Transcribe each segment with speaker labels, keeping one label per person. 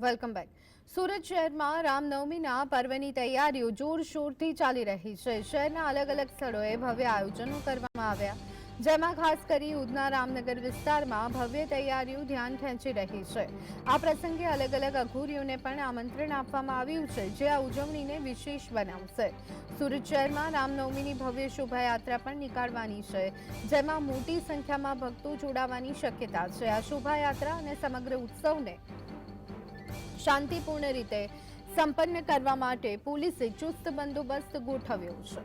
Speaker 1: Welcome back Surat શહેરમાં રામનવમીના પર્વની તૈયારીઓ જોરશોરથી ચાલી રહી છે. શહેરના અલગ અલગ સ્થળોએ ભવ્ય આયોજનો કરવામાં આવ્યા. જેમાં ખાસ કરી ઉધના રામનગર વિસ્તારમાં ભવ્ય તૈયારીઓ ધ્યાન ખેંચી રહી છે. આ પ્રસંગે અલગ અલગ અઘોરીઓને પણ આમંત્રણ આપવામાં આવ્યું છે, જે આ ઉજવણીને વિશેષ બનાવશે. સુરત શહેરમાં રામનવમીની ભવ્ય શોભાયાત્રા પણ નીકાળવાની છે, જેમાં મોટી સંખ્યામાં ભક્તો જોડાવાની શક્યતા છે. આ શોભાયાત્રા અને સમગ્ર ઉત્સવને શાંતિપૂર્ણ રીતે સંપન્ન કરવા માટે પોલીસે ચુસ્ત બંદોબસ્ત ગોઠવ્યો છે.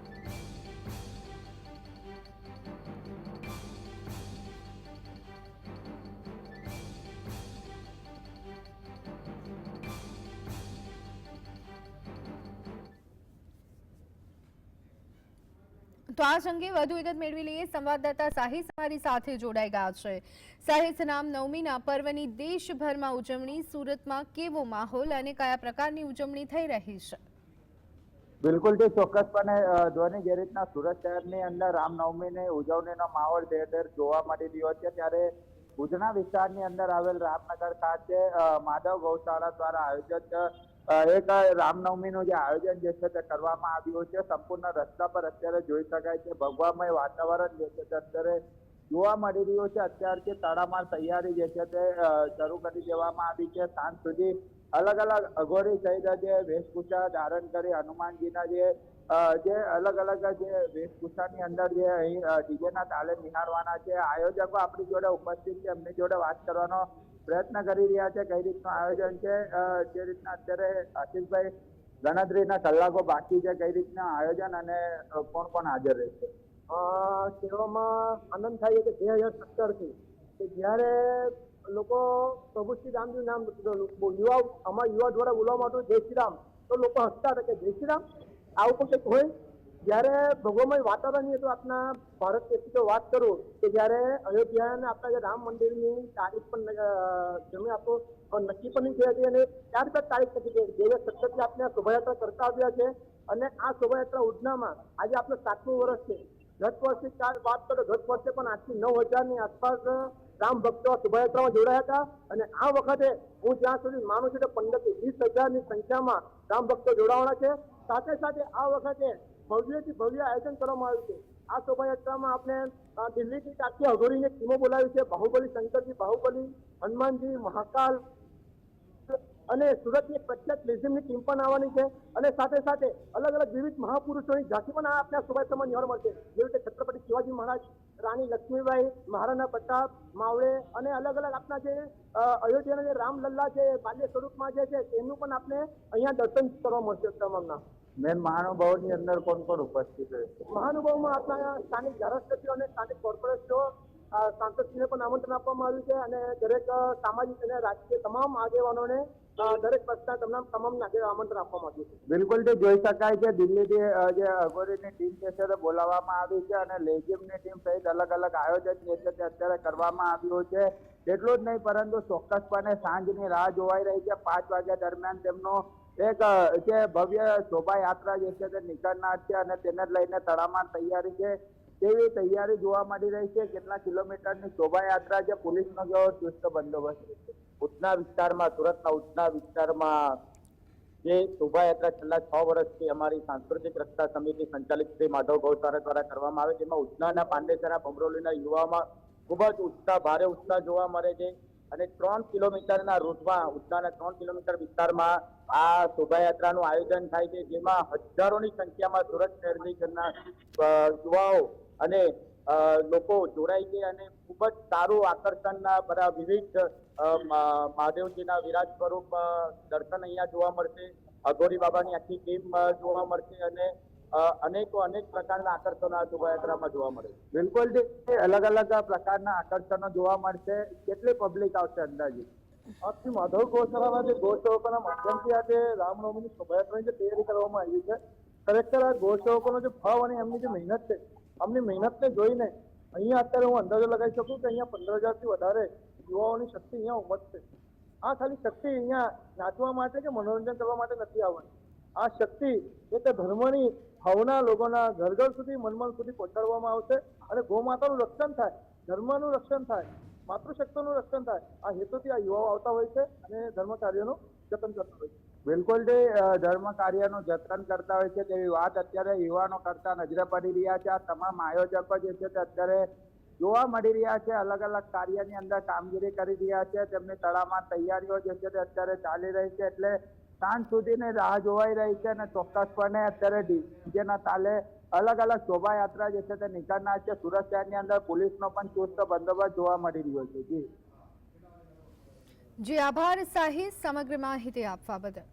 Speaker 1: તો આ અંગે વધુ વિગત મેળવી લઈએ. સંવાદદાતા સાહિસ અમારી સાથે જોડાઈ ગયા છે. સાહિસ રામ નવમીના પર્વની દેશભરમાં ઉજવણી, સુરતમાં કેવો માહોલ અને કયા પ્રકારની ઉજવણી થઈ રહી છે?
Speaker 2: બિલકુલ તે ચોક્કસપણે ધ્વની જે રીતના સુરત શહેરની અંદર રામનવમીની ઉજવણીનો માહોલ ઠેર જોવા મળી રહ્યો છે, ત્યારે ભુજના વિસ્તારની અંદર આવેલ રામનગર ખાતે માધવ ગૌશાળા દ્વારા આયોજિત એક રામનવમીનું જે આયોજન જે છે તે કરવામાં આવ્યું છે. સંપૂર્ણ રસ્તા પર અત્યારે જોઈ શકાય છે. ભગવામય વાતાવરણ જે છે તે અત્યારે જોવા મળી રહ્યું છે. અત્યારથી તડામાર તૈયારી જે છે તે શરૂ કરી દેવામાં આવી છે. સાંજ સુધી અલગ અલગ અઘોરી સહિત જે વેશભૂષા ધારણ કરી હનુમાનજીના જે જે અલગ અલગ જે વેશભૂષાની અંદર જે અહીં ડીજેના તાલે નિહાળવાના છે. આયોજકો આપણી જોડે ઉપસ્થિત છે. એમની જોડે વાત કરવાનો પ્રયત્ન કરી રહ્યા છે, કઈ રીતનું આયોજન છે જે રીતના અત્યારે આશીષભાઈ ગણતરીના કલાકો બાકી છે, કઈ રીતના આયોજન અને કોણ કોણ હાજર રહેશે
Speaker 3: કહેવામાં આનંદ થાય કે બે હજાર સત્તરથી કે જ્યારે લોકો પ્રભુ શ્રી રામનું નામ યુવા અમારા યુવા દ્વારા બોલવામાં આવતું જય શ્રી રામ, તો લોકો હસતા હતા કે જય શ્રી રામ? આવું પણ હોય? જ્યારે ભગવામય વાતાવરણની તો આપણા ભારત દેશની તો વાત કરું કે જ્યારે અયોધ્યાને આપણા જે રામ મંદિરની તારીખ પણ જમે આપણો નક્કી પણ નહીં હતી અને ત્યારબાદ તારીખ નક્કી થઈ બે હજાર સત્તરથી આપણે શોભાયાત્રા કરતા આવ્યા છે અને આ શોભાયાત્રા ઉધનામાં આજે આપણે સાતમું વર્ષ છે. ગત વર્ષની ચાર, વાત કરો, ગત વર્ષે પણ આજથી નવ હજારની આસપાસ રામ ભક્તો શોભાયાત્રામાં જોડાયા હતા અને આ વખતે હું જ્યાં સુધી માનું છું કે પંદરથી વીસ હજારની સંખ્યામાં રામ ભક્તો જોડાવાના છે. સાથે સાથે આ વખતે ભવ્યથી ભવ્ય આયોજન કરવામાં આવ્યું છે. આ શોભાયાત્રામાં આપણે દિલ્હીથી આખી અઘોરીને ટીમો બોલાવી છે. બાહુબલી શંકરજી, બાહુબલી હનુમાનજી, મહાકાલ અને સુરતની પ્રખ્યાત મ્યુઝિયમની ટીમ પણ આવવાની છે. અને સાથે સાથે અલગ અલગ વિવિધ મહાપુરુષોની ઝાંખી પણ આપણે આપણા શોભાયાત્રામાં નિહાળ મળશે. જેવી રીતે છત્રપતિ શિવાજી મહારાજ રાણી લક્ષ્મીબાઈ મહારાણા પ્રતાપ માવળે અને અલગ અલગ આપણા જે અયોધ્યાના જે રામલલ્લા છે બાલ્ય સ્વરૂપમાં જે છે તેમનું પણ આપણે અહીંયા દર્શન કરવા મળશે તમામના.
Speaker 2: મેન મહાનુભાવોની અંદર કોણ કોણ ઉપસ્થિત રહેશે
Speaker 3: મહાનુભાવમાં આપણા સ્થાનિક ધારાસભ્યો અને સ્થાનિક કોર્પોરેશનો અ, સાંસદશ્રીને પણ આમંત્રણ આપવામાં આવ્યું છે અને દરેક સામાજિક અને રાજકીય તમામ આગેવાનોને દરેક પક્ષના તમામ તમામ આમંત્રણ આપવામાં આવ્યું છે.
Speaker 2: બિલકુલ તે જોઈ શકાય છે, દિલ્હીથી જે અઘોરીની ટીમ જે છે બોલાવવામાં આવી છે અને લેઝિમની ટીમ સહિત અલગ અલગ આયોજન જે તે અત્યારે કરવામાં આવ્યું છે. એટલું જ નહીં, પરંતુ ચોક્કસપણે સાંજની રાહ જોવાઈ રહી છે. પાંચ વાગ્યા દરમિયાન તેમનો એક જે ભવ્ય શોભાયાત્રા જે છે તે નીકળનાર છે અને તેને લઈને તડામાર તૈયારી છે. તેવી તૈયારી જોવા મળી રહી છે. કેટલા કિલોમીટરની શોભાયાત્રા છે. પોલીસનો જો ચુસ્ત બંદોબસ્ત ઉધના વિસ્તારમાં, સુરતના ઉધના વિસ્તારમાં જે શોભાયાત્રા છેલ્લા છ વર્ષથી અમારી સાંસ્કૃતિક રક્ષા સમિતિ સંચાલિત શ્રી માધવ ગૌશાળા દ્વારા કરવામાં આવે જેમાં ઉધનાના પાંડેસરા બમરોલીના યુવામાં ખૂબ જ ઉત્સાહ, ભારે ઉત્સાહ જોવા મળે છે. અને ત્રણ કિલોમીટરના રૂટમાં ઉધનાના ત્રણ કિલોમીટર વિસ્તારમાં આ શોભાયાત્રાનું આયોજન થાય છે. જેમાં હજારોની સંખ્યામાં સુરત શહેરની યુવાઓ અને લોકો જોડાય છે અને ખૂબ જ સારું આકર્ષણના બધા વિવિધ મહાદેવજીના વિરાટ સ્વરૂપ દર્શન અહીંયા જોવા મળશે. અઘોરી બાબાની આખી ટીમ જોવા મળશે અને અનેકો અનેક પ્રકારના આકર્ષણો આ શોભાયાત્રામાં જોવા મળે. બિલકુલ જે. અલગ અલગ પ્રકારના આકર્ષણો જોવા મળશે. કેટલી પબ્લિક આવશે અંદાજે?
Speaker 3: આજથી માધવ ગૌશાળાના જે ગૌસેવકોના માધ્યમથી આજે રામનવમીની શોભાયાત્રાની જે તૈયારી કરવામાં આવી છે ખરેખર આ ગૌસેવકોનો જે ભાવ અને એમની જે મહેનત છે એમની મહેનતને જોઈને અહીંયા અત્યારે હું અંદાજો લગાવી શકું કે અહીંયા પંદર હજારથી વધારે યુવાઓની શક્તિ અહીંયા ઉમટશે આ ખાલી શક્તિ અહીંયા નાચવા માટે કે મનોરંજન કરવા માટે નથી આવવાની. આ શક્તિ એ તે ધર્મની ભાવના લોકોના ઘર ઘર સુધી મન મન સુધી પહોંચાડવામાં આવશે અને ગૌમાતાનું રક્ષણ થાય, ધર્મનું રક્ષણ થાય, માતૃશક્તિનું રક્ષણ થાય. આ હેતુથી આ યુવાઓ આવતા હોય છે અને ધર્મ કાર્યનું જતન કરતા હોય છે.
Speaker 2: બિલકુલ જે ધર્મ કાર્યનું જતન કરતા હોય છે તેવી વાત અત્યારે યુવાનો કરતા નજરે પડી રહ્યા છે. આ તમામ આયોજકો જે છે તે અત્યારે જોવા મળી રહ્યા છે, અલગ અલગ કાર્યની અંદર કામગીરી કરી રહ્યા છે. તેમની તળામાં તૈયારીઓ જે છે તે અત્યારે ચાલી રહી છે એટલે સાંજ સુધીની રાહ જોવાઈ રહી છે અને ચોક્કસપણે અત્યારે ડીજેના તાલે અલગ અલગ શોભાયાત્રા જે છે તે નીકળનાર છે. સુરત શહેરની અંદર પોલીસનો પણ ચુસ્ત બંદોબસ્ત જોવા મળી રહ્યો છે. જી.
Speaker 1: જી આભાર સાહી સમગ્ર માહિતી આપવા બદલ.